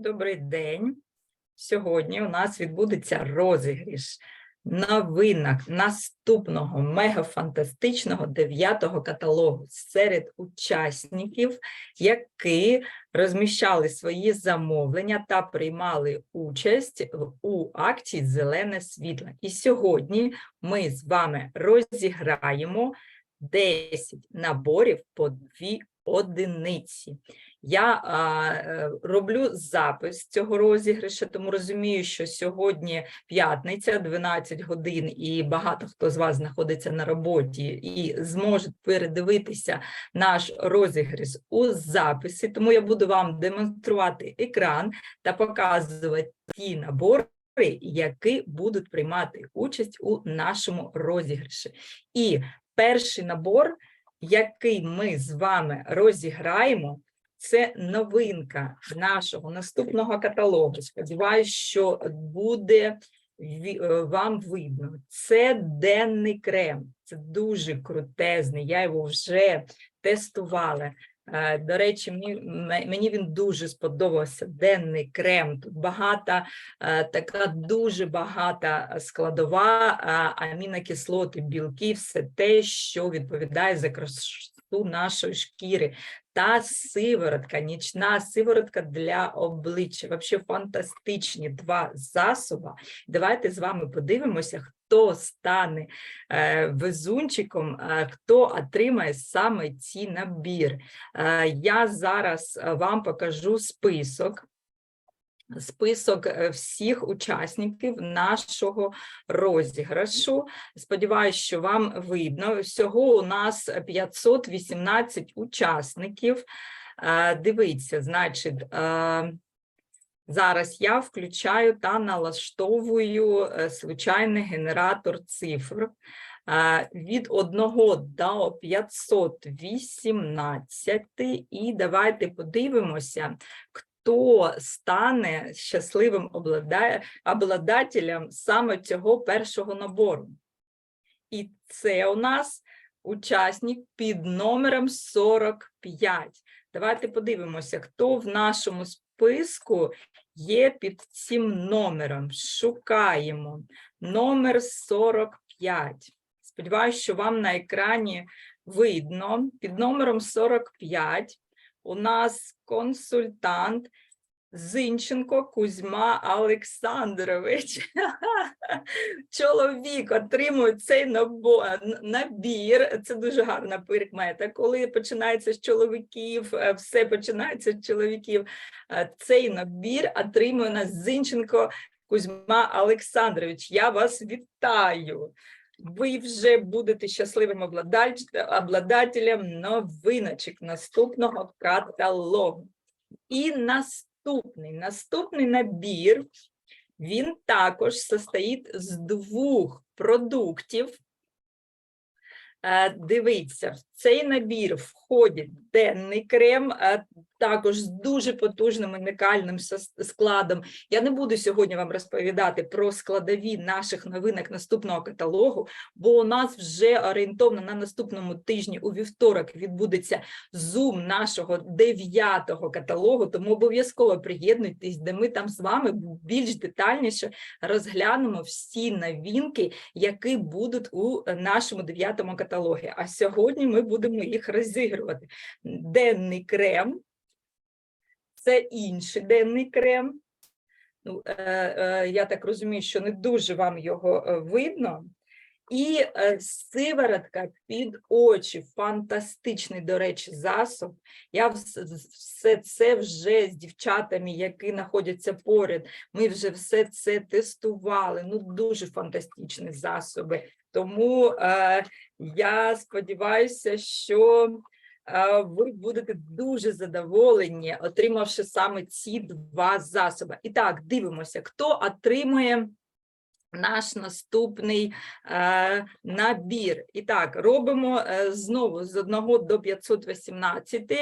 Добрий день. Сьогодні у нас відбудеться розіграш новинок наступного мегафантастичного дев'ятого каталогу серед учасників, які розміщали свої замовлення та приймали участь у акції Зелене світло. І сьогодні ми з вами розіграємо 10 наборів по дві одиниці. Я е, роблю запис цього розіграшу, тому розумію, що сьогодні п'ятниця, 12 годин, і багато хто з вас знаходиться на роботі і зможе передивитися наш розіграш у записі. Тому я буду вам демонструвати екран та показувати ті набори, які будуть приймати участь у нашому розіграші. І перший набор, який ми з вами розіграємо, це новинка нашого наступного каталогу. Сподіваюсь, що буде е, вам видно. Це денний крем. Це дуже крутезний. Я його вже тестувала. Е, До речі, мені, він дуже сподобався. Денний крем. Тут багата, е, така дуже багата складова амінокислоти, білки, все те, що відповідає за красу нашої шкіри та сиворотка, нічна сиворотка для обличчя. Вообще фантастичні два засоби. Давайте з вами подивимося, хто стане е, везунчиком, е, хто отримає саме ці набір. Е, я зараз вам покажу список. Список е, всіх учасників нашого розіграшу. Сподіваюсь, що вам видно. Всього у нас 518 учасників. Е, Дивіться, значить, е, зараз я включаю та налаштовую звичайний генератор цифр. Від 1 до 518. І давайте подивимося, стане щасливим обладателем саме цього першого набору. І це у нас учасник під номером 45. Давайте подивимося, хто в нашому списку є під цим номером. Шукаємо номер 45. Сподіваюсь, що вам на екрані видно. Під номером 45 у нас консультант Зинченко Кузьма Олександрович. Чоловік отримує цей набір. Це дуже гарна прикмета. Коли починається з чоловіків, е, все починається з чоловіків. Е, Цей набір отримує нас Зинченко Кузьма Олександрович. Я вас вітаю. Ви вже будете щасливим обладателем новиночок наступного каталогу. І наступний, наступний набір, він також состоїть з двох продуктів. Е, Дивіться, в цей набір входить денний крем, е, також з дуже потужним унікальним складом. Я не буду сьогодні вам розповідати про складові наших новинок наступного каталогу, бо у нас вже орієнтовно на наступному тижні у вівторок відбудеться зум нашого дев'ятого каталогу, тому обов'язково приєднуйтесь, де ми там з вами більш детальніше розглянемо всі новинки, які будуть у нашому дев'ятому каталогі. А сьогодні ми будемо їх розігрувати. Денний крем, це інший денний крем. Ну, е, е, я так розумію, що не дуже вам його е, видно. І е, сиворотка під очі, фантастичний, до речі, засоб. Я все це вже з дівчатами, які знаходяться поряд. Ми вже все це тестували. Ну, дуже фантастичні засоби. Тому е, я сподіваюся, що ви будете дуже задоволені, отримавши саме ці два засоби. І так, дивимося, хто отримує наш наступний е, набір. І так, робимо е, знову з 1 до 518.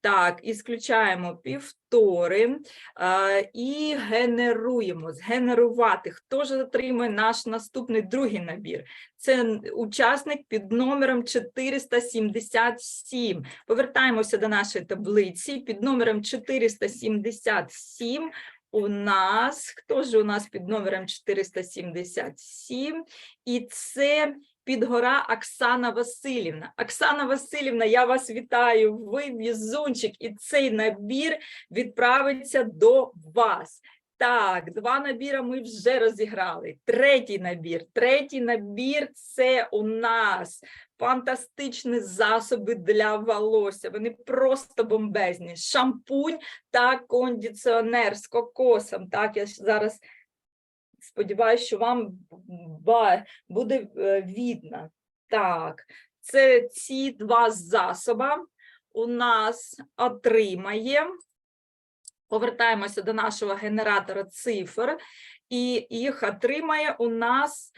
Так, ісключаємо півтори е, і генеруємо. Згенерувати. Хто ж отримає наш наступний другий набір? Це учасник під номером 477. Повертаємося до нашої таблиці. Під номером 477 у нас, хто ж у нас під номером 477? І це Підгора Оксана Васильівна. Оксана Васильівна, я вас вітаю. Ви візунчик, і цей набір відправиться до вас. Так, два набіри ми вже розіграли. Третій набір. Третій набір це у нас фантастичні засоби для волосся. Вони просто бомбезні. Шампунь та кондиціонер з кокосом. Так, я зараз сподіваюся, що вам буде е, видно. Так, це ці два засоби у нас отримає. Повертаємося до нашого генератора цифр, і їх отримає у нас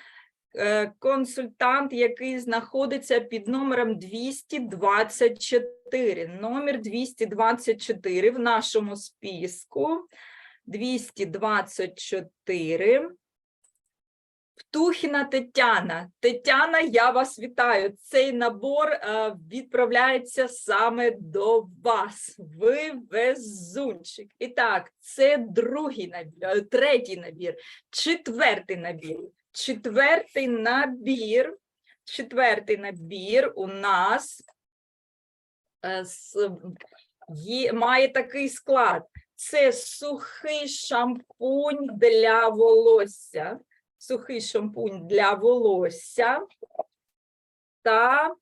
консультант, який знаходиться під номером 224. Номер 224 в нашому списку. 224. Птухіна Тетяна. Тетяна, я вас вітаю. Цей набор е, відправляється саме до вас. Ви везунчик. І так, це другий набір, е, третій набір, четвертий набір. Четвертий набір. Четвертий набір у нас е, має такий склад. Це сухий шампунь для волосся сухий шампунь для волосся та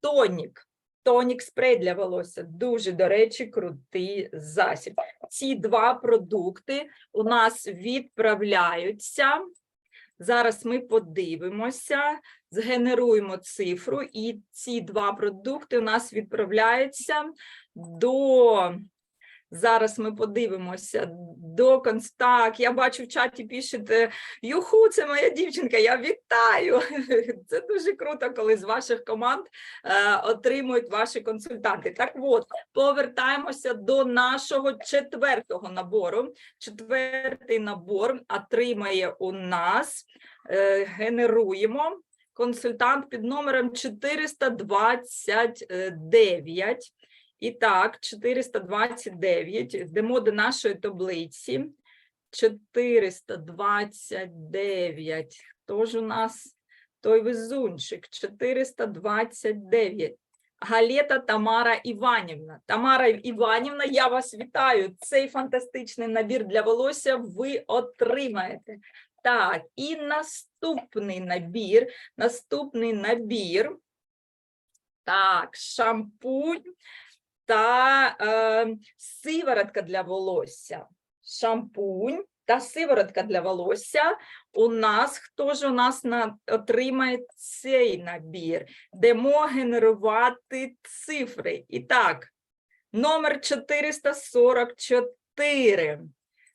тонік. Тонік спрей для волосся. Дуже, до речі, крутий засіб. Ці два продукти у нас відправляються. Зараз ми подивимося, згенеруємо цифру, і ці два продукти у нас відправляються до Зараз ми подивимося до конц... Так, я бачу в чаті пишете Юху, це моя дівчинка. Я вітаю. Це дуже круто, коли з ваших команд е, отримують ваші консультанти. Так от, повертаємося до нашого четвертого набору. Четвертий набор отримає у нас, е, генеруємо консультант під номером 429. І так, 429, йдемо до нашої таблиці. 429, хто ж у нас той везунчик? 429. Галета Тамара Іванівна. Тамара Іванівна, я вас вітаю. Цей фантастичний набір для волосся ви отримаєте. Так, і наступний набір, наступний набір. Так, шампунь та е, сиворотка для волосся. Шампунь та сиворотка для волосся. У нас хто ж у нас на, отримає цей набір? Демо генерувати цифри. І так, номер 444.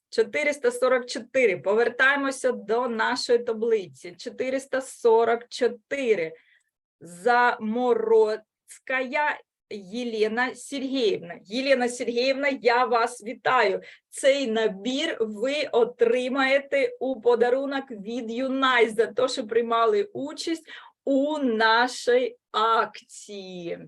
444. Повертаємося до нашої таблиці. 444. Заморозкая Єлена Сергіївна. Єлена Сергіївна, я вас вітаю. Цей набір ви отримаєте у подарунок від Юнай за те, що приймали участь у нашій акції.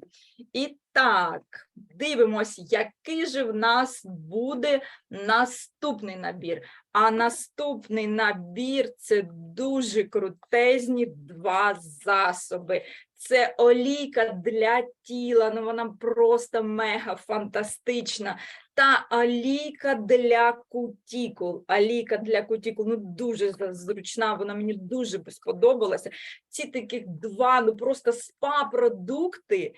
І так, дивимось, який же в нас буде наступний набір. А наступний набір це дуже крутезні два засоби. Це олійка для тіла, ну вона просто мега фантастична. Та олійка для кутікул. Олійка для кутікул, ну дуже зручна, вона мені дуже сподобалася. Ці таких два, ну просто спа-продукти,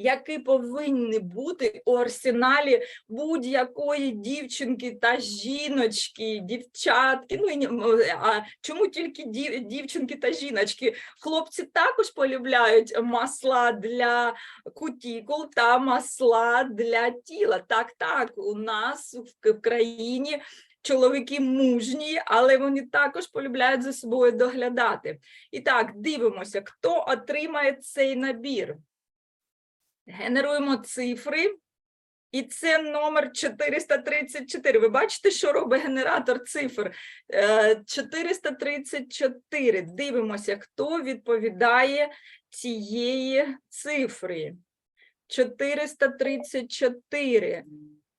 які повинні бути у арсеналі будь-якої дівчинки та жіночки, дівчатки. Ну а чому тільки дів- дівчинки та жіночки? Хлопці також полюбляють масла для кутікул та масла для тіла. Так, так, у нас в країні чоловіки мужні, але вони також полюбляють за собою доглядати. І так, дивимося, хто отримає цей набір. Генеруємо цифри. І це номер 434. Ви бачите, що робить генератор цифр? Е, 434. Дивимося, хто відповідає цієї цифри. 434.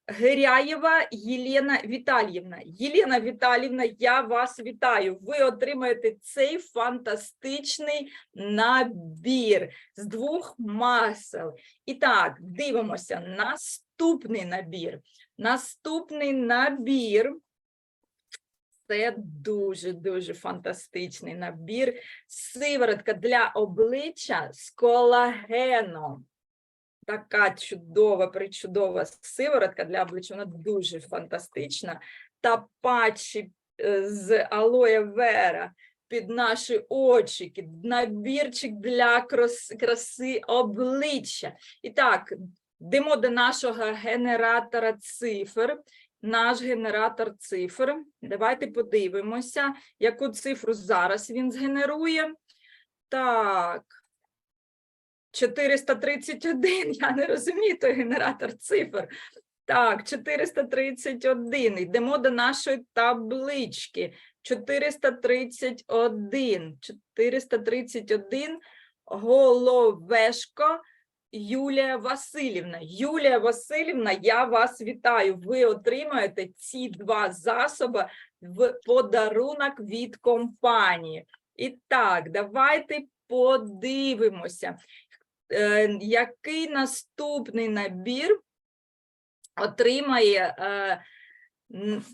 Гиряєва Єлена Віталіївна. Єлена Віталіївна, я вас вітаю. Ви отримаєте цей фантастичний набір з двох масел. І так, дивимося. Наступний набір. Наступний набір. Це дуже-дуже фантастичний набір. Сиворотка для обличчя з колагеном. Така чудова, причудова сиворотка для обличчя, вона дуже фантастична. Та патчі е, з алоє вера під наші очі, набірчик для краси обличчя. І так, йдемо до нашого генератора цифр. Наш генератор цифр. Давайте подивимося, яку цифру зараз він згенерує. Так. 431. Я не розумію той генератор цифр. Так, 431. Йдемо до нашої таблички. 431. 431. Головешко Юлія Васильівна. Юлія Васильівна, я вас вітаю. Ви отримаєте ці два засоби в подарунок від компанії. І так, давайте подивимося, е, який наступний набір отримає е,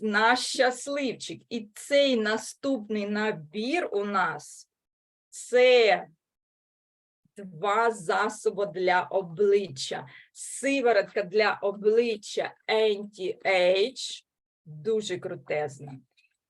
наш щасливчик. І цей наступний набір у нас це два засоби для обличчя. Сиворотка для обличчя Anti-Age, дуже крутезна.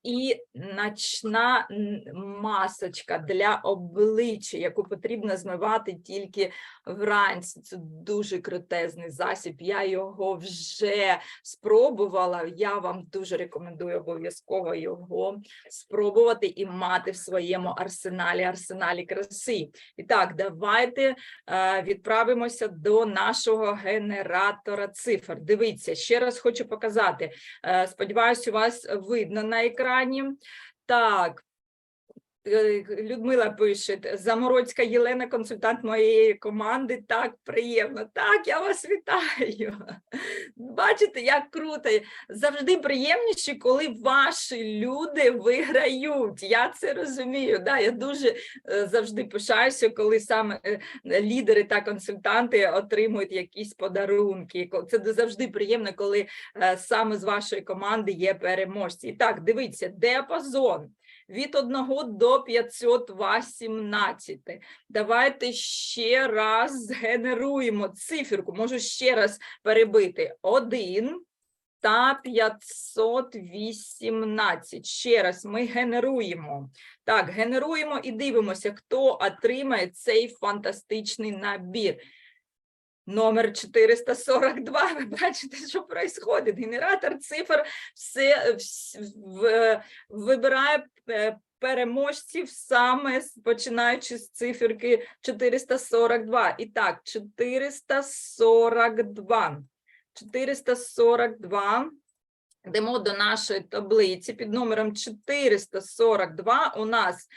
І ночна н- масочка для обличчя, яку потрібно змивати тільки вранці. Це дуже крутезний засіб. Я його вже спробувала. Я вам дуже рекомендую обов'язково його спробувати і мати в своєму арсеналі, арсеналі краси. І так, давайте е, відправимося до нашого генератора цифр. Дивіться, ще раз хочу показати. Е, Сподіваюсь, у вас видно на екрані. Так. Е, Людмила пише, Заморозька Єлена, консультант моєї команди. Так, приємно. Так, я вас вітаю. Бачите, як круто. Завжди приємніше, коли ваші люди виграють. Я це розумію. Да, я дуже е, завжди пишаюся, коли саме е, лідери та консультанти отримують якісь подарунки. Це завжди приємно, коли саме з вашої команди є переможці. І так, дивіться, діапазон від 1 до 518. Давайте ще раз згенеруємо циферку. Можу ще раз перебити. 1 та 518. Ще раз ми генеруємо. Так, генеруємо і дивимося, хто отримає цей фантастичний набір. Номер 442. Ви бачите, що відбувається. Генератор цифр все, вс- в- вибирає е, переможців саме починаючи з циферки 442. І так, 442. 442. Йдемо до нашої таблиці під номером 442 у нас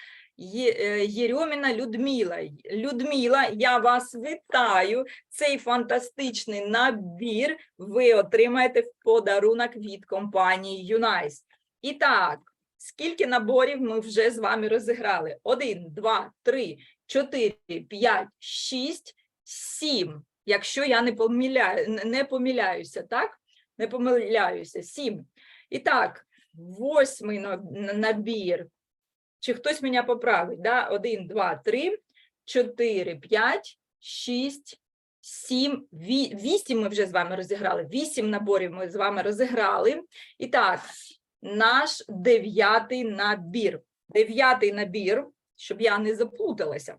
Єрьоміна Людмила. Людмила, я вас вітаю. Цей фантастичний набір ви отримаєте в подарунок від компанії Юнайс. І так, скільки наборів ми вже з вами розіграли? Один, два, три, чотири, п'ять, шість, сім. Якщо я не помиляю, не- помиляюся, так? Не помиляюся, сім. І так, восьмий на- на- набір. Чи хтось мене поправить? Да? Один, два, три, чотири, п'ять, шість, сім, ві- вісім ми вже з вами розіграли. Вісім наборів ми з вами розіграли. І так, наш дев'ятий набір. Дев'ятий набір, щоб я не заплуталася.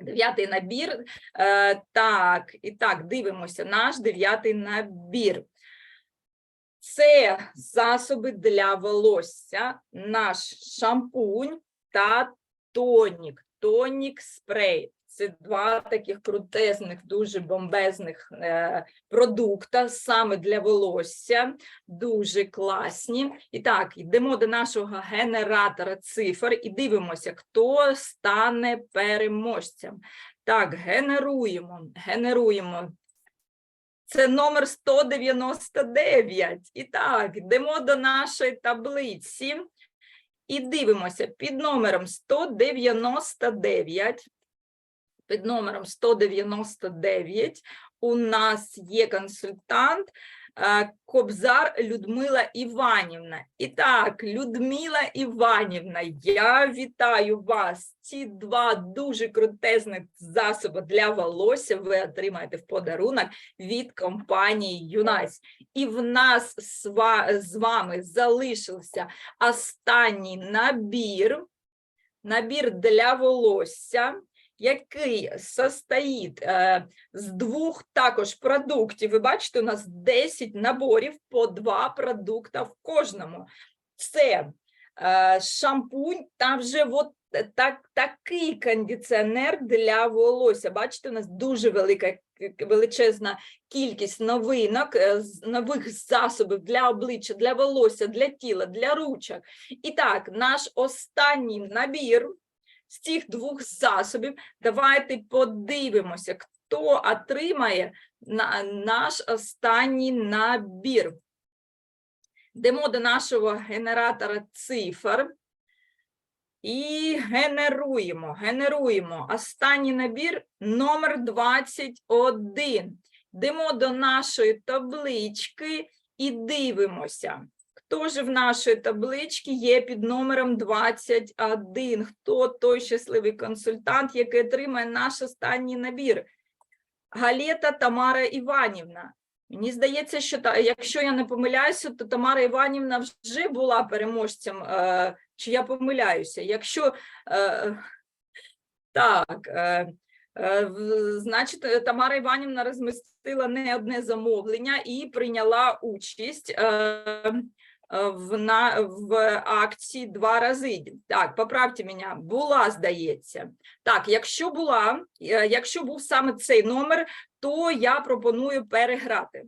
Дев'ятий набір. Е, так, і так, дивимося. Наш дев'ятий набір. Це засоби для волосся, наш шампунь та тонік, тонік спрей. Це два таких крутезних, дуже бомбезних е, продукта саме для волосся, дуже класні. І так, йдемо до нашого генератора цифр і дивимося, хто стане переможцем. Так, генеруємо, генеруємо. Це номер 199. І так, йдемо до нашої таблиці і дивимося під номером 199. Під номером 199 у нас є консультант Кобзар Людмила Іванівна. І так, Людмила Іванівна, я вітаю вас. Ці два дуже крутезних засоби для волосся ви отримаєте в подарунок від компанії Юнайс. І в нас з вами залишився останній набір, набір для волосся який состоїть е, з двох також продуктів. Ви бачите, у нас 10 наборів по два продукта в кожному. Це е, шампунь, там вже от так, такий кондиціонер для волосся. Бачите, у нас дуже велика величезна кількість новинок, е, нових засобів для обличчя, для волосся, для тіла, для ручок. І так, наш останній набір з цих двох засобів. Давайте подивимося, хто отримає на, наш останній набір. Йдемо до нашого генератора цифр і генеруємо, генеруємо. Останній набір номер 21. Йдемо до нашої таблички і дивимося. Хто ж в нашій табличці є під номером 21? Хто той щасливий консультант, який отримає наш останній набір? Галета Тамара Іванівна. Мені здається, що та, якщо я не помиляюся, то Тамара Іванівна вже була переможцем, е, чи я помиляюся. Якщо е, так, е, е, значить, Тамара Іванівна розмістила не одне замовлення і прийняла участь. Е, в, на, в акції два рази. Так, поправте мене, була, здається. Так, якщо була, е, якщо був саме цей номер, то я пропоную переграти.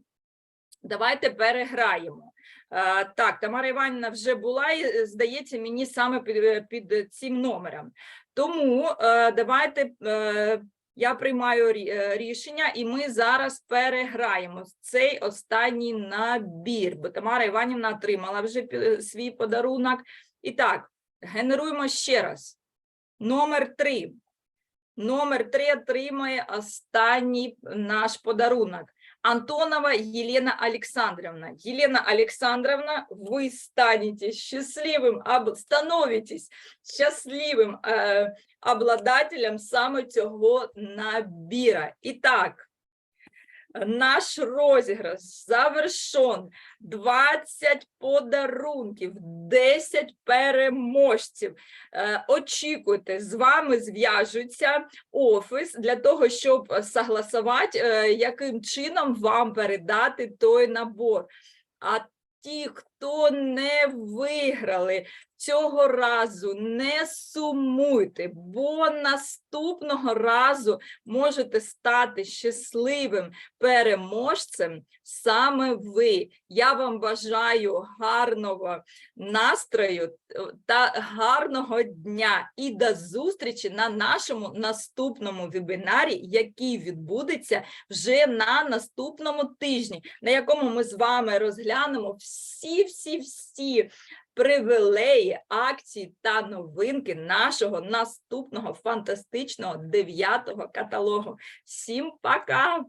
Давайте переграємо. Е, Так, Тамара Іванівна вже була, і е, здається, мені саме під, е, під цим номером. Тому давайте я приймаю е, рішення, і ми зараз переграємо цей останній набір, бо Тамара Іванівна отримала вже свій подарунок. І так, генеруємо ще раз. Номер три. Номер три отримає останній наш подарунок. Антонова Елена Александровна. Елена Александровна, вы станете счастливым, становитесь щасливим е, обладателем саме цього набіра. І наш розіграш завершен. 20 подарунків, 10 переможців. Е, Очікуйте, з вами зв'яжуться офіс для того, щоб согласувати, е, яким чином вам передати той набор. А ті, хто не виграли цього разу, не сумуйте, бо наступного разу можете стати щасливим переможцем саме ви. Я вам бажаю гарного настрою е, та гарного дня і до зустрічі на нашому наступному вебінарі, який відбудеться вже на наступному тижні, на якому ми з вами розглянемо всі, всі, всі привілеї, акції та новинки нашого наступного фантастичного дев'ятого каталогу. Всім пока!